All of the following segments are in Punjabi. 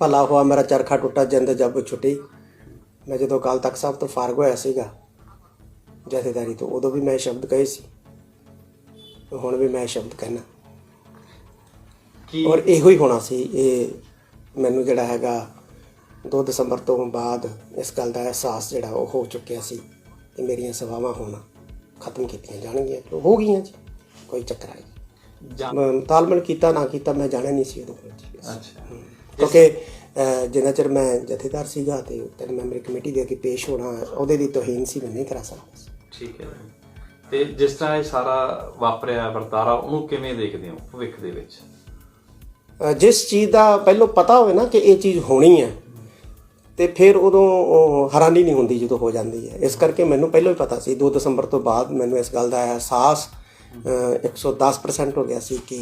ਭਲਾ ਹੋਆ ਮੇਰਾ ਚਰਖਾ ਟੁੱਟਾ ਜਿੰਦ ਜੱਬ ਛੁੱਟੀ। ਮੈਂ ਜਦੋਂ ਕਾਲ ਤੱਕ ਸਾਹਿਬ ਤੋਂ ਫਾਰਗ ਹੋਇਆ ਸੀਗਾ ਜਥੇਦਾਰੀ ਤੋਂ ਉਦੋਂ ਵੀ ਮੈਂ ਸ਼ਬਦ ਕਹੇ ਸੀ। ਹੁਣ ਵੀ ਮੈਂ ਸ਼ਬਦ ਕਹਿਣਾ ਔਰ ਇਹੋ ਹੀ ਹੋਣਾ ਸੀ ਇਹ ਮੈਨੂੰ ਜਿਹੜਾ ਹੈਗਾ 2 ਦਸੰਬਰ ਤੋਂ ਬਾਅਦ ਇਸ ਗੱਲ ਦਾ ਅਹਿਸਾਸ ਜਿਹੜਾ ਉਹ ਹੋ ਚੁੱਕਿਆ ਸੀ ਕਿ ਮੇਰੀਆਂ ਸੇਵਾਵਾਂ ਹੁਣ ਖਤਮ ਕੀਤੀਆਂ ਜਾਣਗੀਆਂ। ਤੇ ਹੋ ਗਈਆਂ ਜੀ ਕੋਈ ਚੱਕਰ ਨਹੀਂ। ਤਾਲਮੇਲ ਕੀਤਾ ਨਾ ਕੀਤਾ ਮੈਂ ਜਾਣਿਆ ਨਹੀਂ ਸੀ ਉਦੋਂ। ਅੱਛਾ। ਕਿਉਂਕਿ ਜਿੰਨਾ ਚਿਰ ਮੈਂ ਜਥੇਦਾਰ ਸੀਗਾ ਤੇ ਤਿੰਨ ਮੈਂਬਰੀ ਕਮੇਟੀ ਦੇ ਅੱਗੇ ਪੇਸ਼ ਹੋਣਾ ਉਹਦੇ ਦੀ ਤੋਹੀਨ ਸੀ ਮੈਂ ਨਹੀਂ ਕਰਾ ਸਕਦਾ। ਠੀਕ ਹੈ ਤੇ ਜਿਸ ਤਰ੍ਹਾਂ ਇਹ ਸਾਰਾ ਵਾਪਰਿਆ ਵਰਤਾਰਾ ਉਹਨੂੰ ਕਿਵੇਂ ਦੇਖਦੇ ਹੋ ਭਵਿੱਖ ਦੇ ਵਿੱਚ? ਜਿਸ ਚੀਜ਼ ਦਾ ਪਹਿਲਾਂ ਪਤਾ ਹੋਵੇ ਨਾ ਕਿ ਇਹ ਚੀਜ਼ ਹੋਣੀ ਹੈ ਤੇ ਫਿਰ ਉਦੋਂ ਹੈਰਾਨੀ ਨਹੀਂ ਹੁੰਦੀ ਜਦੋਂ ਹੋ ਜਾਂਦੀ ਹੈ। ਇਸ ਕਰਕੇ ਮੈਨੂੰ ਪਹਿਲਾਂ ਹੀ ਪਤਾ ਸੀ 2 ਦਸੰਬਰ ਤੋਂ ਬਾਅਦ ਮੈਨੂੰ ਇਸ ਗੱਲ ਦਾ ਅਹਿਸਾਸ ਅਹ, 110% ਹੋ ਗਿਆ ਸੀ ਕਿ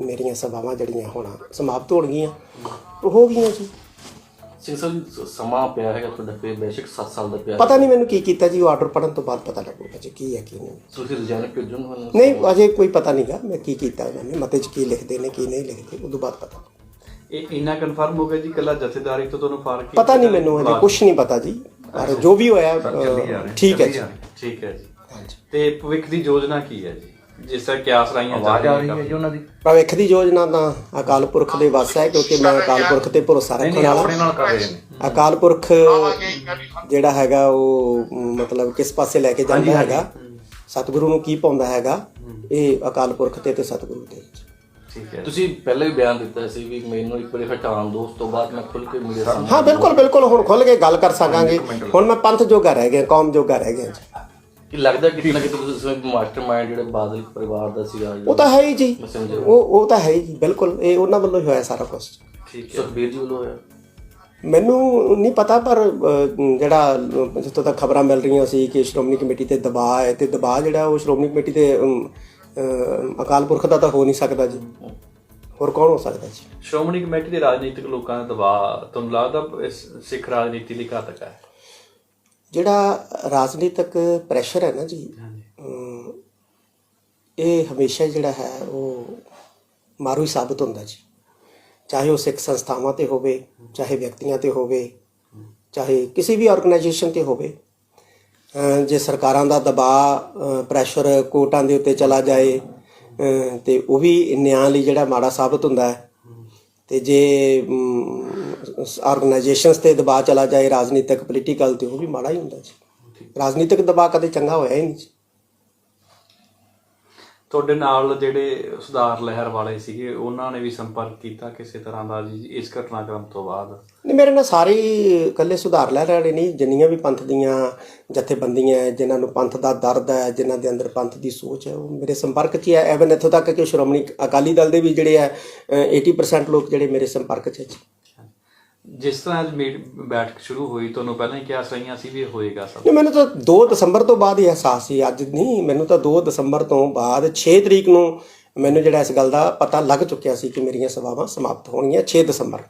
ਮੇਰੀਆਂ ਸਭਾਵਾਂ ਜਿਹੜੀਆਂ ਹੋਣਾ ਸਮਾਪਤ ਹੋਣ ਗਈਆਂ ਉਹ ਹੋ ਗਈਆਂ ਜੀ। ਸਿੰਘ ਸਾਹਿਬ ਸਮਾਂ ਪਿਆ ਹੈਗਾ ਤੁਹਾਡਾ ਫਿਰ ਬੇਸ਼ੱਕ 7 ਸਾਲ ਦਾ ਪਿਆ। ਪਤਾ ਨਹੀਂ ਮੈਨੂੰ ਕੀ ਕੀਤਾ ਜੀ ਉਹ ਆਰਡਰ ਪੜਨ ਤੋਂ ਬਾਅਦ ਪਤਾ ਲੱਗੂਗਾ ਜੀ ਕੀ ਹੈ ਕੀ ਨਹੀਂ। ਤੁਸੀਂ ਰਿਜ਼ਾਈਨ ਭੇਜਣ ਨੂੰ ਨਹੀਂ ਅਜੇ ਕੋਈ ਪਤਾ ਨਹੀਂਗਾ ਮੈਂ ਕੀ ਕੀਤਾ ਉਹਨਾਂ ਨੇ ਮਤੇ 'ਚ ਕੀ ਲਿਖਦੇ ਨੇ ਕੀ ਨਹੀਂ ਲਿਖਦੇ ਉਦੋਂ ਬਾਅਦ ਪਤਾ ਇਹ ਇੰਨਾ ਕਨਫਰਮ ਹੋ ਗਿਆ ਜੀ ਕੱਲਾ ਜਥੇਦਾਰੀ ਤੋਂ ਤੁਹਾਨੂੰ ਫ਼ਰਕ ਪਤਾ ਨਹੀਂ ਮੈਨੂੰ ਅਜੇ ਕੁਝ ਨਹੀਂ ਪਤਾ ਜੀ ਪਰ ਜੋ ਵੀ ਹੋਇਆ ਠੀਕ ਹੈ ਜੀ। ਠੀਕ ਹੈ ਜੀ। ਹਾਂਜੀ। ਤੇ ਭਵਿੱਖ ਦੀ ਯੋਜਨਾ ਕੀ ਹੈ ਜੀ? ਜਿਸ ਤਰ੍ਹਾਂ ਕਿਆਸ ਰਾਈਆਂ ਆਵਾਜ਼ ਆ ਰਹੀ ਹੈ ਜੀ ਉਹਨਾਂ ਦੀ। ਭਵਿੱਖ ਦੀ ਯੋਜਨਾ ਤਾਂ ਅਕਾਲ ਪੁਰਖ ਦੇ ਵੱਸ ਹੈ ਕਿਉਂਕਿ ਮੈਂ ਅਕਾਲ ਪੁਰਖ ਤੇ ਭਰੋਸਾ ਰੱਖਣ ਵਾਲਾ। ਨਾਲ ਕਰ ਰਹੇ ਨੇ। ਅਕਾਲ ਪੁਰਖ ਜਿਹੜਾ ਹੈਗਾ ਉਹ ਮਤਲਬ ਕਿਸ ਪਾਸੇ ਲੈ ਕੇ ਜਾਂਦਾ ਹੈਗਾ ਸਤਿਗੁਰੂ ਨੂੰ ਕੀ ਪਾਉਂਦਾ ਹੈਗਾ ਇਹ ਅਕਾਲ ਪੁਰਖ ਤੇ ਤੇ ਸਤਿਗੁਰੂ ਤੇ। ਠੀਕ ਹੈ। ਤੁਸੀਂ ਪਹਿਲੇ ਵੀ ਬਿਆਨ ਦਿੱਤਾ ਸੀ ਵੀ ਮੈਨੂੰ ਇੱਕ ਵਾਰੀ ਹਟਾਉਣ ਦੋ ਉਸ ਤੋਂ ਬਾਅਦ ਮੈਂ ਖੁੱਲ ਕੇ ਮੇਰੇ ਸਾਹਮਣੇ ਹਾਂ ਬਿਲਕੁਲ ਬਿਲਕੁਲ ਹੁਣ ਖੁੱਲ ਕੇ ਗੱਲ ਕਰ ਸਕਾਂਗੇ। ਹੁਣ ਮੈਂ ਪੰਥ ਜੋਗਾ ਰਹਿ ਗਿਆ ਕੌਮ ਜੋਗਾ ਰਹਿ ਗਿਆ ਜੀ। ਕਿ ਲੱਗਦਾ ਕਿਤੇ ਨਾ ਕਿਤੇ ਤੁਸੀਂ ਮਾਸਟਰਮਾਈਂਡ ਜਿਹੜੇ ਬਾਦਲ ਪਰਿਵਾਰ ਦਾ ਸੀਗਾ ਉਹ ਤਾਂ ਹੈ ਹੀ ਜੀ। ਉਹ ਉਹ ਤਾਂ ਹੈ ਹੀ ਜੀ ਬਿਲਕੁਲ। ਇਹ ਉਹਨਾਂ ਵੱਲੋਂ ਹੀ ਹੋਇਆ ਸਾਰਾ ਕੁਝ ਠੀਕ ਹੈ। ਸੁਖਬੀਰ ਜੀ ਵੱਲੋਂ ਹੋਇਆ? ਮੈਨੂੰ ਨਹੀਂ ਪਤਾ ਪਰ ਜਿਹੜਾ ਜਿੱਥੋਂ ਤੱਕ ਖਬਰਾਂ ਮਿਲ ਰਹੀਆਂ ਸੀ ਕਿ ਸ਼੍ਰੋਮਣੀ ਕਮੇਟੀ ਤੇ ਦਬਾਅ ਹੈ ਤੇ ਦਬਾਅ ਜਿਹੜਾ ਉਹ ਸ਼੍ਰੋਮਣੀ ਕਮੇਟੀ ਤੇ ਅਕਾਲ ਪੁਰਖ ਦਾ ਤਾਂ ਹੋ ਨਹੀਂ ਸਕਦਾ ਜੀ। ਹੋਰ ਕੌਣ ਹੋ ਸਕਦਾ ਜੀ? ਸ਼੍ਰੋਮਣੀ ਕਮੇਟੀ ਦੇ ਰਾਜਨੀਤਿਕ ਲੋਕਾਂ ਦਾ ਦਬਾਅ ਤੁਹਾਨੂੰ ਲੱਗਦਾ ਇਸ ਸਿੱਖ ਰਾਜਨੀਤੀ ਲਈ ਘਾਤਕ ਹੈ? ਜਿਹੜਾ ਰਾਜਨੀਤਿਕ ਪ੍ਰੈਸ਼ਰ ਹੈ ਨਾ ਜੀ ਇਹ ਹਮੇਸ਼ਾ ਜਿਹੜਾ ਹੈ ਉਹ ਮਾਰੂ ਹੀ ਸਾਬਤ ਹੁੰਦਾ ਜੀ। ਚਾਹੇ ਉਹ ਸਿੱਖ ਸੰਸਥਾਵਾਂ ਤੇ ਹੋਵੇ ਚਾਹੇ ਵਿਅਕਤੀਆਂ ਤੇ ਹੋਵੇ ਚਾਹੇ ਕਿਸੇ ਵੀ ਆਰਗੇਨਾਈਜੇਸ਼ਨ ਤੇ ਹੋਵੇ ਜੇ ਸਰਕਾਰਾਂ ਦਾ ਦਬਾਅ ਪ੍ਰੈਸ਼ਰ ਕੋਰਟਾਂ ਦੇ ਉੱਤੇ ਚਲਾ ਜਾਏ ਤੇ ਉਹ ਵੀ ਨਿਆਂ ਲਈ ਜਿਹੜਾ ਮਾੜਾ ਸਾਬਤ ਹੁੰਦਾ ਹੈ। ਤੇ ਜੇ ਆਰਗੇਨਾਈਜੇਸ਼ਨਸ ਤੇ ਦਬਾਅ ਚਲਾ ਜਾਏ ਰਾਜਨੀਤਿਕ ਪੋਲੀਟੀਕਲ ਤੇ ਉਹ ਵੀ ਮਾੜਾ ਹੀ ਹੁੰਦਾ ਜੀ। ਰਾਜਨੀਤਿਕ ਦਬਾਅ ਕਦੇ ਚੰਗਾ ਹੋਇਆ ਹੀ ਨਹੀਂ ਜੀ। ਤੁਹਾਡੇ ਨਾਲ ਜਿਹੜੇ ਸੁਧਾਰ ਲਹਿਰ ਵਾਲੇ ਸੀਗੇ ਉਹਨਾਂ ਨੇ ਵੀ ਸੰਪਰਕ ਕੀਤਾ ਕਿਸੇ ਤਰ੍ਹਾਂ ਦਾ ਜੀ ਇਸ ਘਟਨਾਕ੍ਰਮ ਤੋਂ ਬਾਅਦ? ਨਹੀਂ ਮੇਰੇ ਨਾਲ ਸਾਰੇ ਇਕੱਲੇ ਸੁਧਾਰ ਲੈ ਰਹੇ ਨਹੀਂ ਜਿੰਨੀਆਂ ਵੀ ਪੰਥ ਦੀਆਂ ਜਥੇਬੰਦੀਆਂ ਜਿਨ੍ਹਾਂ ਨੂੰ ਪੰਥ ਦਾ ਦਰਦ ਹੈ ਜਿਨ੍ਹਾਂ ਦੇ ਅੰਦਰ ਪੰਥ ਦੀ ਸੋਚ ਹੈ ਉਹ ਮੇਰੇ ਸੰਪਰਕ 'ਚ ਹੀ ਐਵਨ ਇੱਥੋਂ ਤੱਕ ਕਿ ਸ਼੍ਰੋਮਣੀ ਅਕਾਲੀ ਦਲ ਦੇ ਵੀ ਜਿਹੜੇ ਹੈ ਅ, 80% ਲੋਕ ਜਿਹੜੇ ਮੇਰੇ ਸੰਪਰਕ 'ਚ ਹੈ ਜੀ। ਜਿਸ ਤਰ੍ਹਾਂ ਅੱਜ ਮੀਟ ਬੈਠਕ ਸ਼ੁਰੂ ਹੋਈ, ਤੁਹਾਨੂੰ ਪਹਿਲਾਂ ਹੀ ਕਿਹਾ ਸਹੀਆਂ ਸੀ ਵੀ ਇਹ ਹੋਏਗਾ ਸਭ। ਨਹੀਂ, ਮੈਨੂੰ ਤਾਂ 2 ਦਸੰਬਰ ਤੋਂ ਬਾਅਦ ਹੀ ਅਹਿਸਾਸ ਸੀ, ਅੱਜ ਨਹੀਂ, ਮੈਨੂੰ ਤਾਂ 2 ਦਸੰਬਰ ਤੋਂ ਬਾਅਦ 6 ਤਰੀਕ ਨੂੰ ਮੈਨੂੰ ਜਿਹੜਾ ਇਸ ਗੱਲ ਦਾ ਪਤਾ ਲੱਗ ਚੁੱਕਿਆ ਸੀ ਕਿ ਮੇਰੀਆਂ ਸੇਵਾਵਾਂ ਸਮਾਪਤ ਹੋਣਗੀਆਂ 6 ਦਸੰਬਰ।